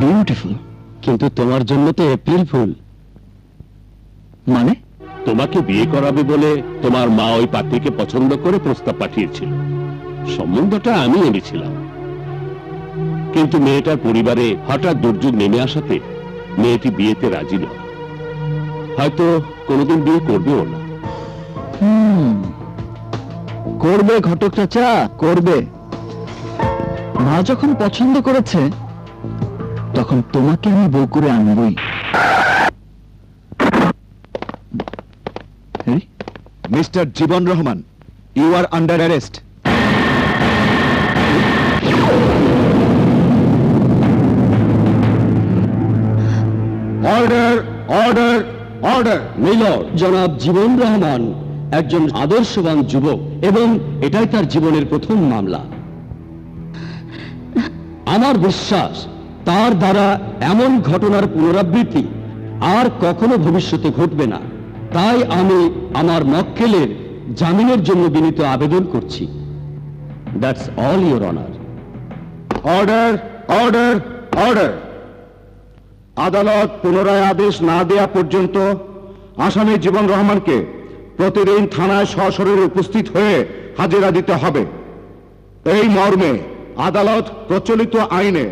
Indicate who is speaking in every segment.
Speaker 1: Beautiful কিন্তু তোমার জন্য তো এপ্রিল ফুল। মানে?
Speaker 2: তোমাকে বিয়ে করাবে বলে তোমার মা ওই পাত্রীকে পছন্দ করে প্রস্তাব পাঠিয়েছিল। সম্বন্ধটা আমি এনেছিলাম। কিন্তু মেয়েটার পরিবারে হঠাৎ দুর্যোগ নেমে আসাতে মেয়েটি বিয়েতে রাজি নয়। হয়তো কোনোদিন বিয়ে করবেও না।
Speaker 1: হুম। করবে ঘটক চাচা করবে। মা যখন পছন্দ করেছে তখন তোমাকে আমি বউ করে আনবই।
Speaker 3: Mister Jiban Rahman you are under arrest order order order
Speaker 1: মিলর জনাব জীবন রহমান একজন আদর্শবান যুবক এবং এটাই তার জীবনের প্রথম মামলা। আমার বিশ্বাস তার দ্বারা এমন ঘটনার পুনরাবৃত্তি আর কখনো ভবিষ্যতে ঘটবে না। তাই আমি আমার মক্কেলের জামিনের জন্য বিনীত আবেদন করছি। That's all your honour
Speaker 3: order order order আদালত পুনরায় আদেশ না দেয়া পর্যন্ত আসামি জীবন রহমানকে প্রতিদিন থানায় সশরীরে উপস্থিত হয়ে হাজিরা দিতে হবে। এই মর্মে আদালত প্রচলিত আইনে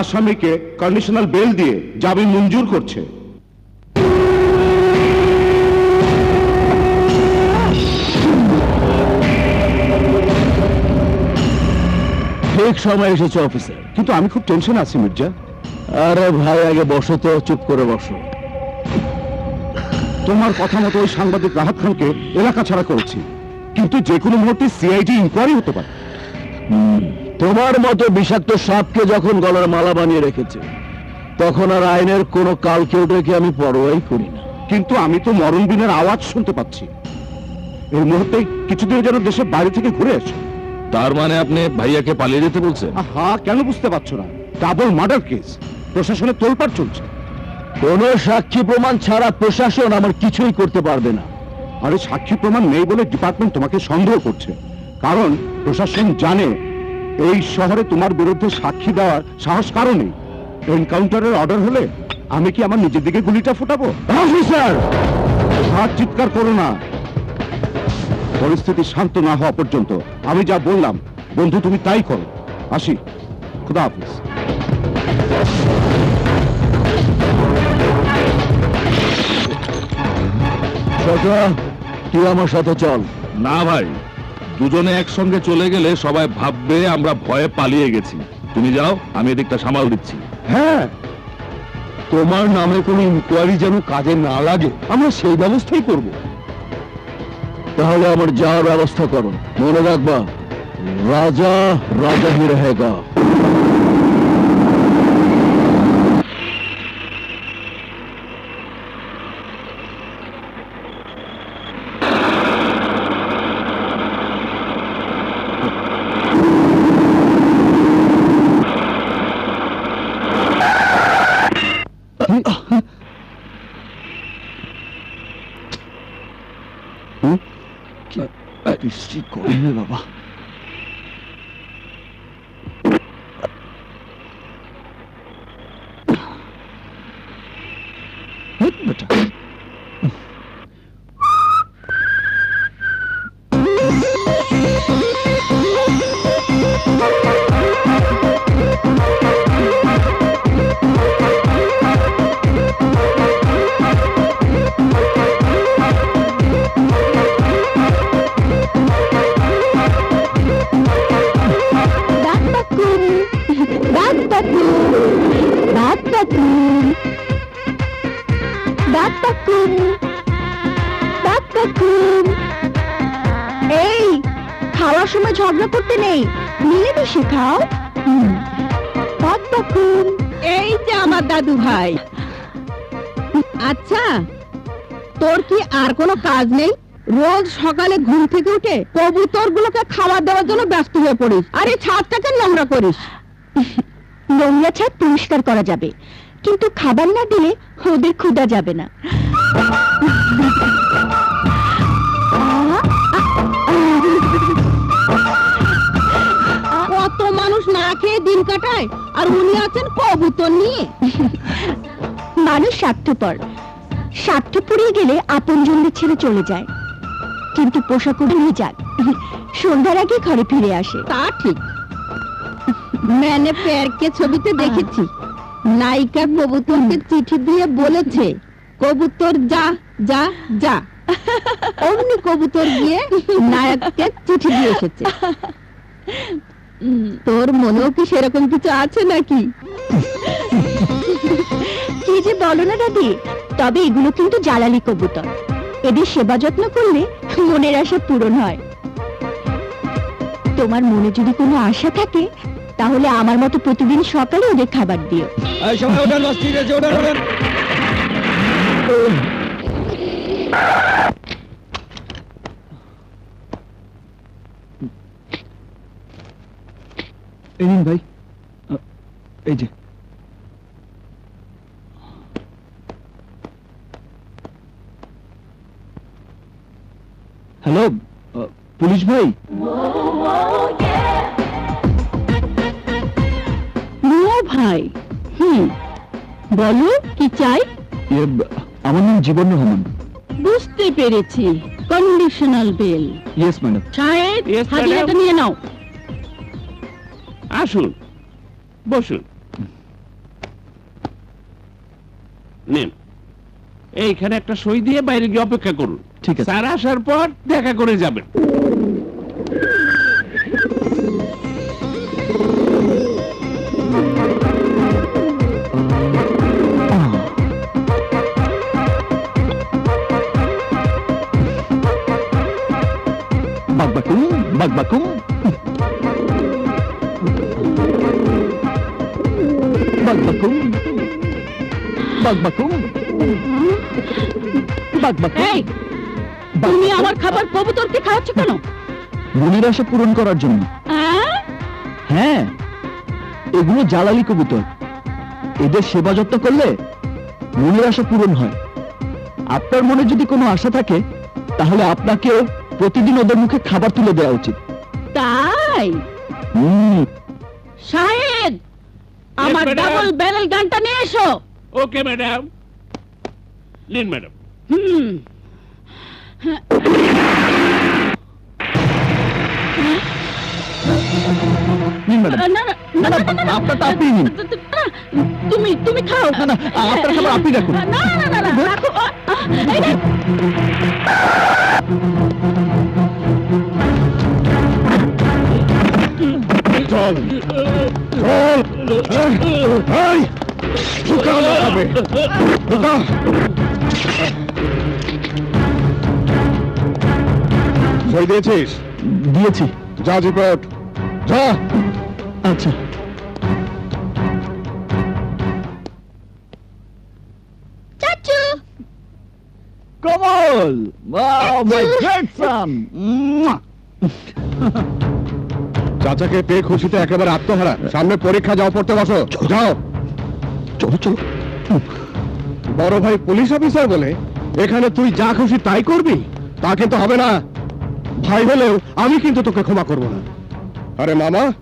Speaker 3: আসামিকে কন্ডিশনাল বেল দিয়ে জামিন মঞ্জুর করছে।
Speaker 1: ঠিক সময় এসেছে অফিসে
Speaker 3: কিন্তু আমি খুব টেনশন আছি মির্জা।
Speaker 1: আরে ভাই আগে বসো তো চুপ করে বসো।
Speaker 3: তোমার কথা মতো ওই সাংবাদিক রাহাত খানকে এলাকা ছাড়া করেছি। কিন্তু যে কোনো মুহূর্তে সিআইডি ইনকোয়ারি হতে পারে।
Speaker 1: তোমার মতো বিষাক্ত সাপকে যখন গলার মালা বানিয়ে রেখেছে তখন আর আইনের কোনো কাল কেউ ডেকে আমি পরোয়াই করি না।
Speaker 3: কিন্তু আমি তো মরণ বিনের আওয়াজ শুনতে পাচ্ছি। এই মুহূর্তে কিছুদিন যেন দেশের বাইরে থেকে ঘুরে এসো।
Speaker 2: তার মানে আপনি ভাইয়াকে পালিয়ে যেতে বলছেন?
Speaker 3: হা কেন বুঝতে পারছ না? Double murder case. প্রশাসনে তোলপাড় চলছে।
Speaker 1: কোনো সাক্ষী প্রমাণ ছাড়া প্রশাসন আমার কিছুই করতে পারবে না।
Speaker 3: আরে সাক্ষী প্রমাণ নেই বলে ডিপার্টমেন্ট তোমাকে সন্দেহ করছে। কারণ প্রশাসন জানে এই শহরে তোমার বিরুদ্ধে সাক্ষী দেওয়ার সাহস কারও নেই? এনকাউন্টারের অর্ডার হলে আমি কি আমার নিজের দিকে গুলিটা ফুটাবো? অফিসার হাত চিৎকার করো না। পরিস্থিতি শান্ত না হওয়া পর্যন্ত আমি যা বললাম বন্ধু তুমি তাই করো। আসি। খুদা হাফিজ।
Speaker 1: তুই আমার সাথে চল।
Speaker 2: না ভাই। দুজনে একসঙ্গে চলে গেলে সবাই ভাববে আমরা ভয়ে পালিয়ে গেছি। তুমি যাও, আমি এদিকটা সামাল দিচ্ছি।
Speaker 1: হ্যাঁ তোমার নামে কোনো ইনকোয়ারি যেন কাজে না লাগে, আমরা সেই ব্যবস্থাই করব। তাহলে আমার যা ব্যবস্থা করো, মনে রাখবা, রাজা রাজা হি রহেগা বৃষ্টি করবে বাবা হেৎ
Speaker 4: ঝগড়া করতে নেই। মিলেমিশে খাও।
Speaker 5: এই যে আমার দাদু ভাই। আচ্ছা তোর কি আর কোনো কাজ নেই? রোজ সকালে ঘুম থেকে উঠে কবুতর গুলোকে খাবার দেওয়ার জন্য ব্যস্ত হয়ে পড়িস। আর এই ছাদটাকে নোংরা করিস।
Speaker 4: নোংরা ছাদ পরিষ্কার করা যাবে। কিন্তু খাবার না দিলে ওদের ক্ষুধা যাবে না।
Speaker 5: উনি আছেন কবুতর নিয়ে।
Speaker 4: মানুষ স্বার্থপর। স্বার্থ পুড়িয়ে গেলে আপনজনদের ছেড়ে চলে যায়। কিন্তু পোশাক উড়িয়ে যাক। সন্ধ্যার আগে ঘরে ফিরে আসে।
Speaker 5: তা ঠিক। ম্যানে প্যারকে ছবিতে দেখেছি। নায়িকা কবুতরকে চিঠি দিয়ে বলেছে কবুতর যা যা যা। অমনি কবুতর গিয়ে নায়ককে চিঠি দিয়ে এসেছে। তোর মনেও কি সেরকম কিছু আছে নাকি?
Speaker 4: কি যে বলো না দাদি তবে এগুলো কিন্তু জ্বালালি কবুতর। এদের সেবা যত্ন করলে মনের আশা পূরণ হয়। তোমার মনে যদি কোনো আশা থাকে তাহলে আমার মতো প্রতিদিন সকালে ওদের খাবার দিও।
Speaker 1: সবাই ওঠান ঠিক আছে ওঠান ওঠান। এই নিন ভাই এই যে। হ্যালো পুলিশ ভাই?
Speaker 5: ভাই হুম বলো কি চাই?
Speaker 1: আমার নাম জীবন রহমান।
Speaker 5: বুঝতে পেরেছি কন্ডিশনাল বেল
Speaker 1: ইয়েস ম্যাডাম
Speaker 5: সাহেব হাজিরাটা. নিয়ে নাও।
Speaker 2: আসুন বসুন। নেন। এইখানে একটা সই দিয়ে বাইরে গিয়ে অপেক্ষা করুন।
Speaker 1: ঠিক আছে।
Speaker 2: স্যার আসার পর দেখা করে যাবেন।
Speaker 1: বাকবাকুম বাকবাকুম।
Speaker 5: এই তুমি আমার খাবার কবুতরকে খাওয়াচ্ছ কেন?
Speaker 1: মনের আশা পূরণ করার জন্য।
Speaker 5: আহ?
Speaker 1: হ্যাঁ এগুলো জ্বালালি কবুতর। এদের সেবা যত্ন করলে মনের আশা পূরণ হয়। আপনার মনে যদি কোনো আশা থাকে তাহলে আপনাকেও প্রতিদিন ওদের মুখে খাবার তুলে দেওয়া উচিত।
Speaker 5: তাই?
Speaker 1: হুম।
Speaker 5: আমার ডাবল ব্যারেল গানটা নিয়ে এসো
Speaker 2: ওকে ম্যাডাম নিন ম্যাডাম
Speaker 5: হুম তুমি তুমি খাও
Speaker 1: আপনার খাবার আপনি রাখুন।
Speaker 5: না না না, রাখো নে।
Speaker 6: চল চল এই ঢুকা হবে ঢুকা সই দিয়েছিস
Speaker 1: দিয়েছি
Speaker 6: যা রিপোর্ট যা
Speaker 1: আচ্ছা
Speaker 4: চাচু
Speaker 1: কমল Wow, my great son!
Speaker 6: চাচাকে পেয়ে খুশিতে একেবারে আত্মহারা। সামনে পরীক্ষা যাও পড়তে বসো। যাও।
Speaker 1: চলো চলো।
Speaker 6: বড় ভাই পুলিশ অফিসার বলে এখানে তুই যা খুশি তাই করবি? তা কিন্তু হবে না। ভাই হলেও আমি কিন্তু তোকে ক্ষমা করব না। আরে মামা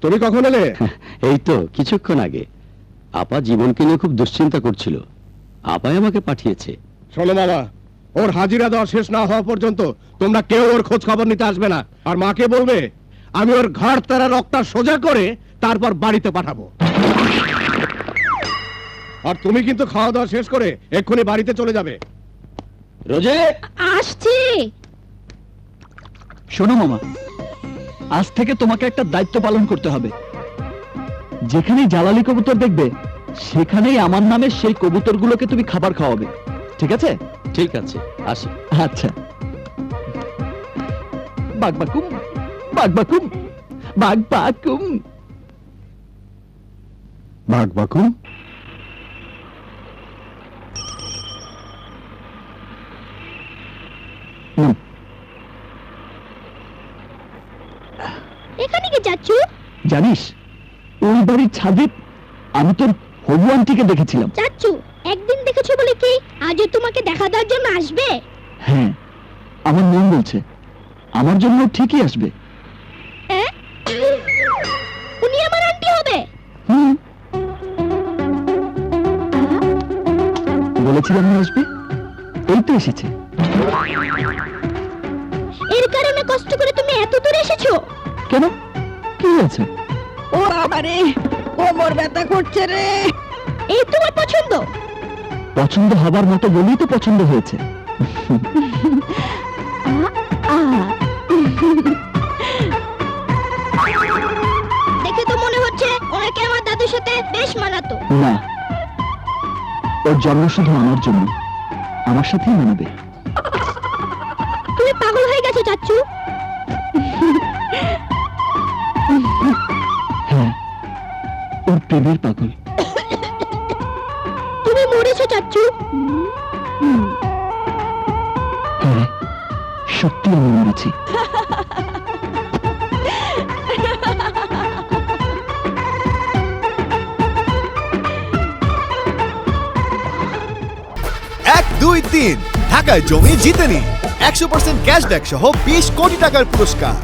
Speaker 6: তুমি কখন এলে?
Speaker 1: এই তো কিছুক্ষণ আগে। আপা জীবনকে নিয়ে খুব দুশ্চিন্তা করছিল। আপাই আমাকে পাঠিয়েছে।
Speaker 6: শোনো মামা ওর হাজিরা দেওয়া শেষ না হওয়া পর্যন্ত তোমরা কেউ ওর খোঁজ খবর নিতে আসবে না। আর মাকে বলবে আমি ওর ঘাড় তারা রক্তটা সোজা করে তারপর বাড়িতে পাঠাবো। আর তুমি কিন্তু খাওয়া দাওয়া শেষ করে এক্ষুনি বাড়িতে চলে যাবে।
Speaker 1: রোজে?
Speaker 4: আসছি।
Speaker 1: শোনো মামা আজ থেকে তোমাকে একটা দায়িত্ব পালন করতে হবে। যেখানেই জ্বালালি কবুতর দেখবে সেখানেই আমার নামে সেই কবুতরগুলোকে তুমি খাবার খাওয়াবে। ঠিক আছে? ঠিক আছে আসি। আচ্ছা। বাগবাকুম বাগবাকুম বাগবাকুম
Speaker 4: এখানে কি চাচু
Speaker 1: জানিস ওই বাড়ির ছাদে আমি তোর হবু আন্টিকে দেখেছিলাম।
Speaker 4: চাচু একদিন দেখেছ বলে কি আজও তোমাকে দেখা দেওয়ার জন্য আসবে?
Speaker 1: হ্যাঁ আমার মন বলছে আমার জন্য ঠিকই আসবে। বলেছিলাম না আসবে? এই তো এসেছে।
Speaker 7: এর কারণে কষ্ট করে তুমি এত দূর এসেছ?
Speaker 1: কেন? কি হয়েছে?
Speaker 5: ও বাবারে কোমর ব্যথা করছে রে।
Speaker 7: এই তোমার পছন্দ?
Speaker 1: পছন্দ হবার মতো বলেই তো পছন্দ হয়েছে।
Speaker 7: দেখে তো মনে হচ্ছে ওনাকে আমার দাদুর সাথে বেশ মানাতো।
Speaker 1: না ওর জন্ম শুধু আমার জন্য। আমার সাথেই মানাবে।
Speaker 7: তুমি পাগল হয়ে গেছো চাচ্চু।
Speaker 1: হ্যাঁ ওর প্রেমের পাগল।
Speaker 7: তুমি মরেছো চাচ্চু।
Speaker 1: হ্যাঁ সত্যি আমি মরেছি
Speaker 8: দুই তিন। ঢাকায় জমি জিতে নিন একশো পার্সেন্ট ক্যাশব্যাক সহ বিশ কোটি টাকার পুরস্কার।